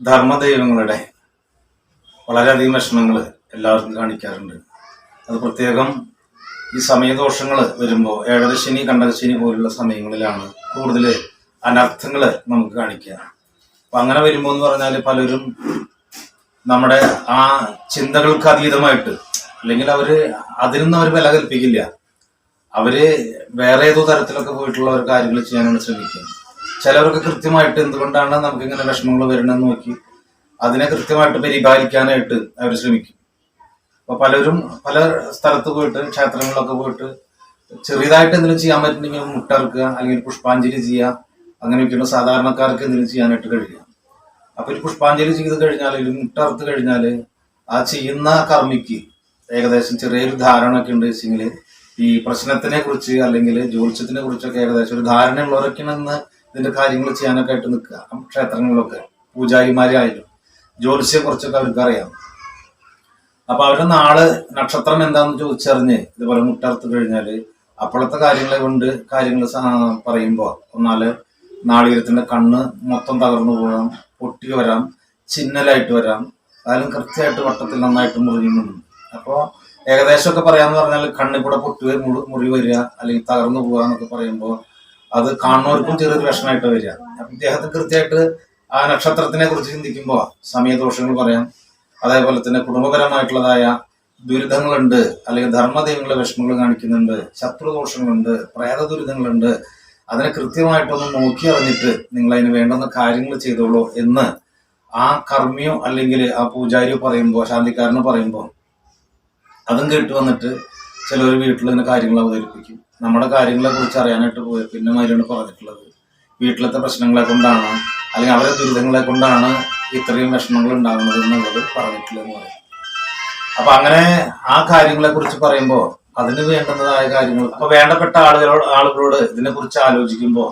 ധർമ്മദൈവങ്ങളുടെ വളരെയധികം വിഷമങ്ങൾ എല്ലാവർക്കും കാണിക്കാറുണ്ട്. അത് പ്രത്യേകം ഈ സമയദോഷങ്ങൾ വരുമ്പോൾ ഏഴരശനി കണ്ടകശനി പോലുള്ള സമയങ്ങളിലാണ് കൂടുതൽ അനർത്ഥങ്ങൾ നമുക്ക് കാണിക്കുക. അപ്പം അങ്ങനെ വരുമ്പോൾ എന്ന് പറഞ്ഞാൽ പലരും നമ്മുടെ ആ ചിന്തകൾക്ക് അതീതമായിട്ട് അല്ലെങ്കിൽ അവർ അതിനൊന്നും അവർ വില കൽപ്പിക്കില്ല അവർ വേറെ ഏതോ തരത്തിലൊക്കെ പോയിട്ടുള്ള ഒരു കാര്യങ്ങൾ ചെയ്യാനാണ് ശ്രമിക്കുക. ചിലവർക്ക് കൃത്യമായിട്ട് എന്തുകൊണ്ടാണ് നമുക്ക് ഇങ്ങനെ വിഷമങ്ങൾ വരണമെന്ന് നോക്കി അതിനെ കൃത്യമായിട്ട് പരിപാലിക്കാനായിട്ട് അവർ ശ്രമിക്കും. അപ്പൊ പലരും പല സ്ഥലത്ത് പോയിട്ട് ക്ഷേത്രങ്ങളിലൊക്കെ പോയിട്ട് ചെറിയതായിട്ട് എന്തെങ്കിലും ചെയ്യാൻ പറ്റുന്നെങ്കിൽ മുട്ടറുക്കുക അല്ലെങ്കിൽ പുഷ്പാഞ്ജലി ചെയ്യുക അങ്ങനെയൊക്കെയുള്ള സാധാരണക്കാർക്ക് എന്തെങ്കിലും ചെയ്യാനായിട്ട് കഴിയുക. അപ്പൊ ഒരു പുഷ്പാഞ്ജലി ചെയ്ത് കഴിഞ്ഞാൽ ഒരു മുട്ടറുത്ത് കഴിഞ്ഞാൽ ആ ചെയ്യുന്ന കർമ്മിക്ക് ഏകദേശം ചെറിയൊരു ധാരണ ഒക്കെ ഉണ്ട് വെച്ചെങ്കിൽ ഈ പ്രശ്നത്തിനെ കുറിച്ച് അല്ലെങ്കിൽ ജ്യോത്സ്യത്തിനെ കുറിച്ചൊക്കെ ഏകദേശം ഒരു ധാരണ ഉള്ളവരൊക്കെയാണ് ഇന്ന് ഇതിന്റെ കാര്യങ്ങൾ ചെയ്യാനൊക്കെ ആയിട്ട് നിൽക്കുക. ക്ഷേത്രങ്ങളിലൊക്കെ പൂജാരിമാരായാലും ജ്യോതിഷയെ കുറിച്ചൊക്കെ അവർക്ക് അറിയാം. അപ്പൊ അവരുടെ നാൾ നക്ഷത്രം എന്താന്ന് ചോദിച്ചറിഞ്ഞ് ഇതുപോലെ മുട്ടർത്ത് കഴിഞ്ഞാൽ അപ്പോഴത്തെ കാര്യങ്ങളെ കൊണ്ട് കാര്യങ്ങൾ പറയുമ്പോ ഒന്നാൽ നാളികേരത്തിന്റെ കണ്ണ് മൊത്തം തകർന്നു പോകാം പൊട്ടി വരാം ചിന്നലായിട്ട് വരാം. അതായാലും കൃത്യമായിട്ട് വട്ടത്തിൽ നന്നായിട്ട് മുറിയുന്നുണ്ട് അപ്പോ ഏകദേശമൊക്കെ പറയാന്ന് പറഞ്ഞാൽ കണ്ണിൽ കൂടെ പൊട്ടി മുറി- വരിക അല്ലെങ്കിൽ തകർന്നു പോകാന്നൊക്കെ പറയുമ്പോൾ അത് കാണുന്നവർക്കും ചെറിയൊരു വിഷമമായിട്ട് വരിക. അപ്പൊ ഇദ്ദേഹത്തിന് കൃത്യമായിട്ട് ആ നക്ഷത്രത്തിനെ കുറിച്ച് ചിന്തിക്കുമ്പോൾ സമയദോഷങ്ങൾ പറയാം. അതേപോലെ തന്നെ കുടുംബപരമായിട്ടുള്ളതായ ദുരിതങ്ങളുണ്ട് അല്ലെങ്കിൽ ധർമ്മദൈവങ്ങളെ വിഷമങ്ങൾ കാണിക്കുന്നുണ്ട് ശത്രുദോഷങ്ങളുണ്ട് പ്രേത ദുരിതങ്ങളുണ്ട് അതിനെ കൃത്യമായിട്ടൊന്ന് നോക്കി അറിഞ്ഞിട്ട് നിങ്ങൾ അതിന് വേണ്ടുന്ന കാര്യങ്ങൾ ചെയ്തോളൂ എന്ന് ആ കർമ്മിയോ അല്ലെങ്കിൽ ആ പൂജാരിയോ പറയുമ്പോൾ ശാന്തിക്കാരനോ പറയുമ്പോൾ അതും കേട്ട് വന്നിട്ട് ചിലർ വീട്ടിൽ തന്നെ കാര്യങ്ങൾ അവതരിപ്പിക്കും. നമ്മുടെ കാര്യങ്ങളെ കുറിച്ച് അറിയാനായിട്ട് പോയ. പിന്നെ മാതിരിയാണ് പറഞ്ഞിട്ടുള്ളത്. വീട്ടിലത്തെ പ്രശ്നങ്ങളെ കൊണ്ടാണ് അല്ലെങ്കിൽ അവരെ ദുരിതങ്ങളെ കൊണ്ടാണ് ഇത്രയും വിഷമങ്ങൾ ഉണ്ടാകുന്നത് എന്നുള്ളത് പറഞ്ഞിട്ടില്ലെന്ന് പറയും. അപ്പൊ അങ്ങനെ ആ കാര്യങ്ങളെ കുറിച്ച് പറയുമ്പോൾ അതിന് വേണ്ടുന്നതായ കാര്യങ്ങൾ അപ്പൊ വേണ്ടപ്പെട്ട ആളുകളോട് ആളുകളോട് ഇതിനെ കുറിച്ച് ആലോചിക്കുമ്പോൾ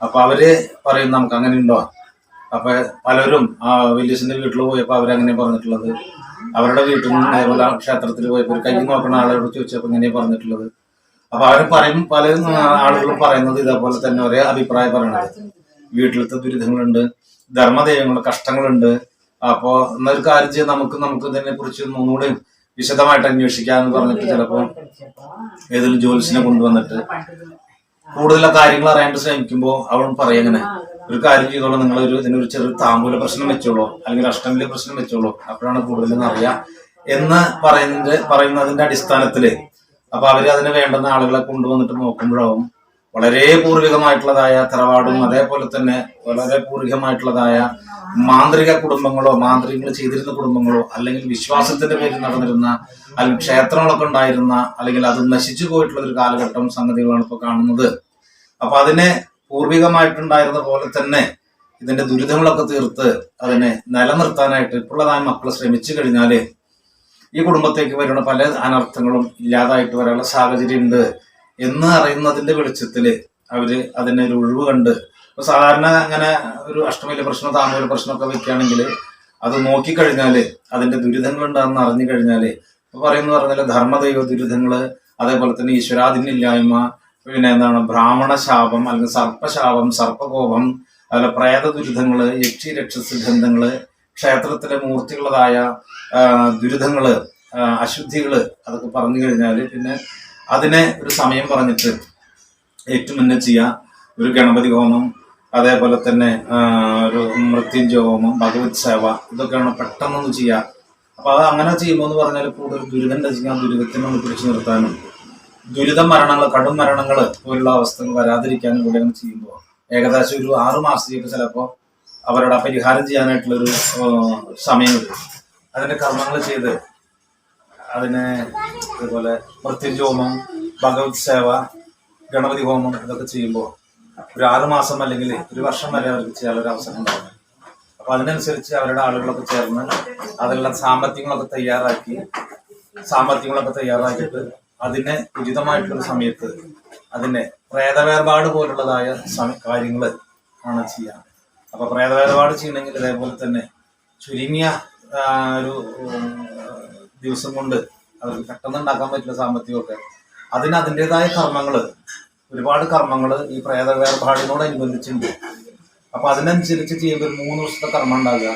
അപ്പൊ അവർ പറയും നമുക്ക് അങ്ങനെ ഉണ്ടോ? അപ്പൊ പലരും ആ വില്ലേജിന്റെ വീട്ടിൽ പോയപ്പോ അവരങ്ങനെ പറഞ്ഞിട്ടുള്ളത്. അവരുടെ വീട്ടിൽ നിന്ന് അതേപോലെ ക്ഷേത്രത്തിൽ പോയപ്പോൾ ഒരു കൈ നോക്കുന്ന ആളോട് ചോദിച്ചപ്പോൾ ഇങ്ങനെ പറഞ്ഞിട്ടുള്ളത്. അപ്പൊ അവർ പറയും പല ആളുകളും പറയുന്നത് ഇതേപോലെ തന്നെ ഒരേ അഭിപ്രായം പറയണത്. വീട്ടിലത്തെ ദുരിതങ്ങളുണ്ട് ധർമ്മദൈവങ്ങൾ കഷ്ടങ്ങളുണ്ട്. അപ്പോ എന്നൊരു കാര്യം ചെയ്യാൻ നമുക്ക് നമുക്ക് ഇതിനെ കുറിച്ച് ഒന്നുകൂടി വിശദമായിട്ട് അന്വേഷിക്കാന്ന് പറഞ്ഞിട്ട് ചിലപ്പോ ഏതെങ്കിലും ജോലിസിനെ കൊണ്ടുവന്നിട്ട് കൂടുതൽ കാര്യങ്ങൾ അറിയാണ്ട് ശ്രമിക്കുമ്പോൾ അവൾ പറയങ്ങനെ ഒരു കാര്യം ചെയ്തോളൂ നിങ്ങൾ ഒരു ഇതിനൊരു ചെറിയ താമ്പൂല പ്രശ്നം വെച്ചോളൂ അല്ലെങ്കിൽ അഷ്ടമിലെ പ്രശ്നം വെച്ചോളൂ അപ്പോഴാണ് കൂടുതലും അറിയാം. എന്ന് പറയുന്നത് പറയുന്നതിന്റെ അടിസ്ഥാനത്തിൽ അപ്പൊ അവർ അതിന് വേണ്ടുന്ന ആളുകളെ കൊണ്ടുവന്നിട്ട് നോക്കുമ്പോഴാവും വളരെ പൂർവികമായിട്ടുള്ളതായ തറവാടും അതേപോലെ തന്നെ വളരെ പൂർവികമായിട്ടുള്ളതായ മാന്ത്രിക കുടുംബങ്ങളോ മാന്ത്രികങ്ങൾ ചെയ്തിരുന്ന കുടുംബങ്ങളോ അല്ലെങ്കിൽ വിശ്വാസത്തിന്റെ പേരിൽ നടന്നിരുന്ന അല്ലെങ്കിൽ ക്ഷേത്രങ്ങളൊക്കെ ഉണ്ടായിരുന്ന അല്ലെങ്കിൽ അത് നശിച്ചു പോയിട്ടുള്ള ഒരു കാലഘട്ടം സംഗതികളാണ് ഇപ്പോൾ കാണുന്നത്. അപ്പൊ അതിനെ പൂർവികമായിട്ടുണ്ടായിരുന്ന പോലെ തന്നെ ഇതിന്റെ ദുരിതങ്ങളൊക്കെ തീർത്ത് അതിനെ നിലനിർത്താനായിട്ട് ഇപ്പോഴുള്ളതായ മക്കൾ ശ്രമിച്ചു കഴിഞ്ഞാൽ ഈ കുടുംബത്തേക്ക് വരുന്ന പല അനർത്ഥങ്ങളും ഇല്ലാതായിട്ട് വരാനുള്ള സാഹചര്യം ഉണ്ട് എന്ന് അറിയുന്നതിന്റെ വെളിച്ചത്തിൽ അവർ ഒരു ഒഴിവ് കണ്ട്. ഇപ്പൊ സാധാരണ അങ്ങനെ ഒരു അഷ്ടമിയിലെ പ്രശ്നം താമര പ്രശ്നമൊക്കെ വെക്കുകയാണെങ്കിൽ അത് നോക്കിക്കഴിഞ്ഞാൽ അതിന്റെ ദുരിതങ്ങൾ ഉണ്ടാകുന്ന അറിഞ്ഞു കഴിഞ്ഞാൽ ഇപ്പൊ പറയുന്ന പറഞ്ഞാൽ ധർമ്മദൈവ ദുരിതങ്ങൾ അതേപോലെ തന്നെ ഈശ്വരാധീനില്ലായ്മ പിന്നെ എന്താണ് ബ്രാഹ്മണ ശാപം അല്ലെങ്കിൽ സർപ്പശാപം സർപ്പകോപം അതുപോലെ പ്രേത ദുരിതങ്ങൾ യക്ഷി രക്ഷസ് ഗന്ധങ്ങൾ ക്ഷേത്രത്തിലെ മൂർത്തികളതായ ദുരിതങ്ങൾ അശുദ്ധികൾ അതൊക്കെ പറഞ്ഞു കഴിഞ്ഞാൽ പിന്നെ അതിനെ ഒരു സമയം പറഞ്ഞിട്ട് ഏറ്റവും മുന്നേ ചെയ്യുക ഒരു ഗണപതി ഹോമം അതേപോലെ തന്നെ ഒരു മൃത്യുഞ്ജയ ഹോമം ഭഗവത് സേവ ഇതൊക്കെയാണ് പെട്ടെന്നൊന്ന് ചെയ്യുക അപ്പൊ അത് അങ്ങനെ ചെയ്യുമ്പോൾ എന്ന് പറഞ്ഞാൽ കൂടുതൽ ദുരിതം രചിക്കാൻ ദുരിതത്തിനെ ഒന്ന് പിടിച്ചു നിർത്താനും ദുരിത മരണങ്ങൾ കടും മരണങ്ങൾ പോലുള്ള അവസ്ഥകൾ വരാതിരിക്കാനും കൂടി അങ്ങനെ ചെയ്യുമ്പോൾ ഏകദേശം ഒരു ആറു മാസത്തേക്ക് ചിലപ്പോൾ അവരുടെ പരിഹാരം ചെയ്യാനായിട്ടുള്ളൊരു സമയം കിട്ടും. അതിന്റെ കർമ്മങ്ങൾ ചെയ്ത് അതിനെ അതുപോലെ മൃത്യുജോമം ഹോമം ഭഗവത് സേവ ഗണപതി ഹോമം ഇതൊക്കെ ചെയ്യുമ്പോൾ ഒരു ആറ് മാസം അല്ലെങ്കിൽ ഒരു വർഷം വരെ അവർക്ക് ചെയ്യാനൊരു അവസരം ഉണ്ടാവും. അപ്പൊ അതിനനുസരിച്ച് അവരുടെ ആളുകളൊക്കെ ചേർന്ന് അതിലുള്ള സാമ്പത്തികങ്ങളൊക്കെ തയ്യാറാക്കി സാമ്പത്തികങ്ങളൊക്കെ തയ്യാറാക്കിയിട്ട് അതിനെ ഉചിതമായിട്ടുള്ള സമയത്ത് അതിനെ പ്രേതവേർപാട് പോലുള്ളതായ കാര്യങ്ങൾ ആണ് ചെയ്യുക അപ്പൊ പ്രേതവേദപാട് ചെയ്യണമെങ്കിൽ ഇതേപോലെ തന്നെ ചുരുങ്ങിയ ഒരു ദിവസം കൊണ്ട് അവർക്ക് പെട്ടെന്ന് ഉണ്ടാക്കാൻ പറ്റില്ല സാമ്പത്തികമൊക്കെ. അതിന് അതിന്റെതായ കർമ്മങ്ങൾ ഒരുപാട് കർമ്മങ്ങൾ ഈ പ്രേത വേർപാടിനോടനുബന്ധിച്ചുണ്ട് അപ്പൊ അതിനനുസരിച്ച് ചെയ്യുമ്പോൾ ഒരു മൂന്ന് ദിവസത്തെ കർമ്മം ഉണ്ടാകുക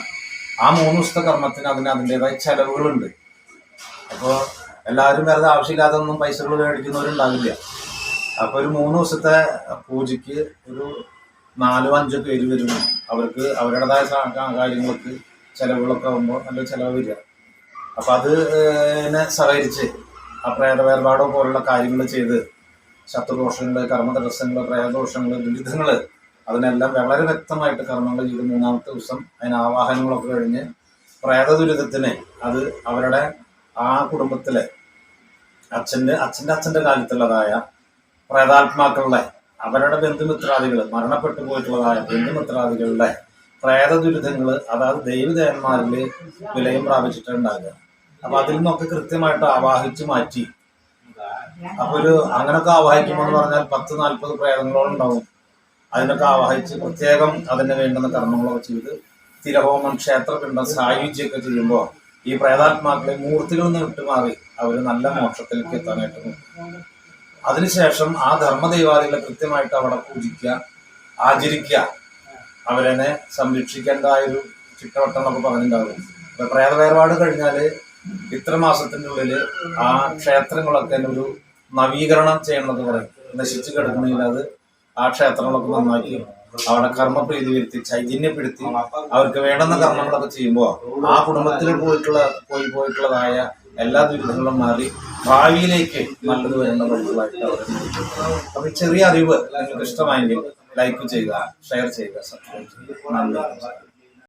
ആ മൂന്ന് ദിവസത്തെ കർമ്മത്തിന് അതിന് അതിന്റെതായ ചെലവുകളുണ്ട്. അപ്പോൾ എല്ലാവരും വെറുതെ ആവശ്യമില്ലാതൊന്നും പൈസകൾ മേടിക്കുന്നവരുണ്ടാവില്ല. അപ്പൊ ഒരു മൂന്ന് ദിവസത്തെ പൂജയ്ക്ക് ഒരു നാലോ അഞ്ചോ പേര് വരും. അവർക്ക് അവരുടേതായ കാര്യങ്ങൾക്ക് ചെലവുകളൊക്കെ ആകുമ്പോൾ നല്ല ചെലവ് വരിക. അപ്പൊ അത് സഹകരിച്ച് ആ പ്രേത വേർപാടോ പോലുള്ള കാര്യങ്ങൾ ചെയ്ത് ശത്രുദോഷങ്ങൾ കർമ്മതടസ്സങ്ങൾ പ്രേതദോഷങ്ങൾ ദുരിതങ്ങൾ അതിനെല്ലാം വളരെ വ്യക്തമായിട്ട് കർമ്മങ്ങൾ ചെയ്ത് മൂന്നാമത്തെ ദിവസം അതിന് ആവാഹനങ്ങളൊക്കെ കഴിഞ്ഞ് പ്രേത ദുരിതത്തിന് അത് അവരുടെ ആ കുടുംബത്തിലെ അച്ഛന്റെ അച്ഛന്റെ അച്ഛന്റെ കാലത്തുള്ളതായ പ്രേതാത്മാക്കളുടെ അവരുടെ ബന്ധുമിത്രാദികൾ മരണപ്പെട്ടു പോയിട്ടുള്ളതായ ബന്ധുമിത്രാദികളുടെ പ്രേത ദുരിതങ്ങൾ അതായത് ദൈവദേവന്മാരിൽ വിലയം പ്രാപിച്ചിട്ടുണ്ടാകുക. അപ്പൊ അതിൽ നിന്നൊക്കെ കൃത്യമായിട്ട് ആവാഹിച്ച് മാറ്റി. അപ്പൊ ഒരു അങ്ങനൊക്കെ ആവാഹിക്കുമ്പോൾ എന്ന് പറഞ്ഞാൽ പത്ത് നാൽപ്പത് പ്രേതങ്ങളോളം ഉണ്ടാവും. അതിനൊക്കെ ആവാഹിച്ച് പ്രത്യേകം അതിന് വേണ്ടുന്ന കർമ്മങ്ങളൊക്കെ ചെയ്ത് തിരഹോമം ക്ഷേത്രപിണ്ഡം സായുജ്യമൊക്കെ ചെയ്യുമ്പോൾ ഈ പ്രേതാത്മാക്കളെ മൂർത്തികളിൽ നിന്ന് വിട്ടുമാറി അവർ നല്ല മോക്ഷത്തിലേക്ക് എത്താനായിട്ട് നോക്കും. അതിനുശേഷം ആ ധർമ്മദൈവാദികളെ കൃത്യമായിട്ട് അവിടെ പൂജിക്കുക ആചരിക്കുക. അവരെന്നെ സംരക്ഷിക്കേണ്ട ഒരു ചിട്ടവട്ടം എന്നൊക്കെ പറഞ്ഞിട്ടുണ്ടാവും. ഇപ്പൊ പ്രേത വേർപാട് കഴിഞ്ഞാൽ ഇത്ര മാസത്തിന്റെ ആ ക്ഷേത്രങ്ങളൊക്കെ ഒരു നവീകരണം ചെയ്യണമെന്ന് പറയും. നശിച്ചു കിടക്കണമെങ്കിൽ അത് ആ ക്ഷേത്രങ്ങളൊക്കെ നന്നാക്കി അവിടെ കർമ്മപ്രീതി വരുത്തി ചൈതന്യപ്പെടുത്തി അവർക്ക് വേണ്ടുന്ന കർമ്മങ്ങളൊക്കെ ചെയ്യുമ്പോൾ ആ കുടുംബത്തിൽ പോയിട്ടുള്ള പോയി പോയിട്ടുള്ളതായ എല്ലാ ദുരിതങ്ങളും മാറി ഭാവിയിലേക്ക് നല്ലത് വഴികളായിട്ട് അവർ അപ്പൊ ചെറിയ അറിവ് നിങ്ങൾക്ക് ഇഷ്ടമായെങ്കിൽ ലൈക്ക് ചെയ്യുക ഷെയർ ചെയ്യുക സബ്സ്ക്രൈബ് ചെയ്യുക. നന്ദി.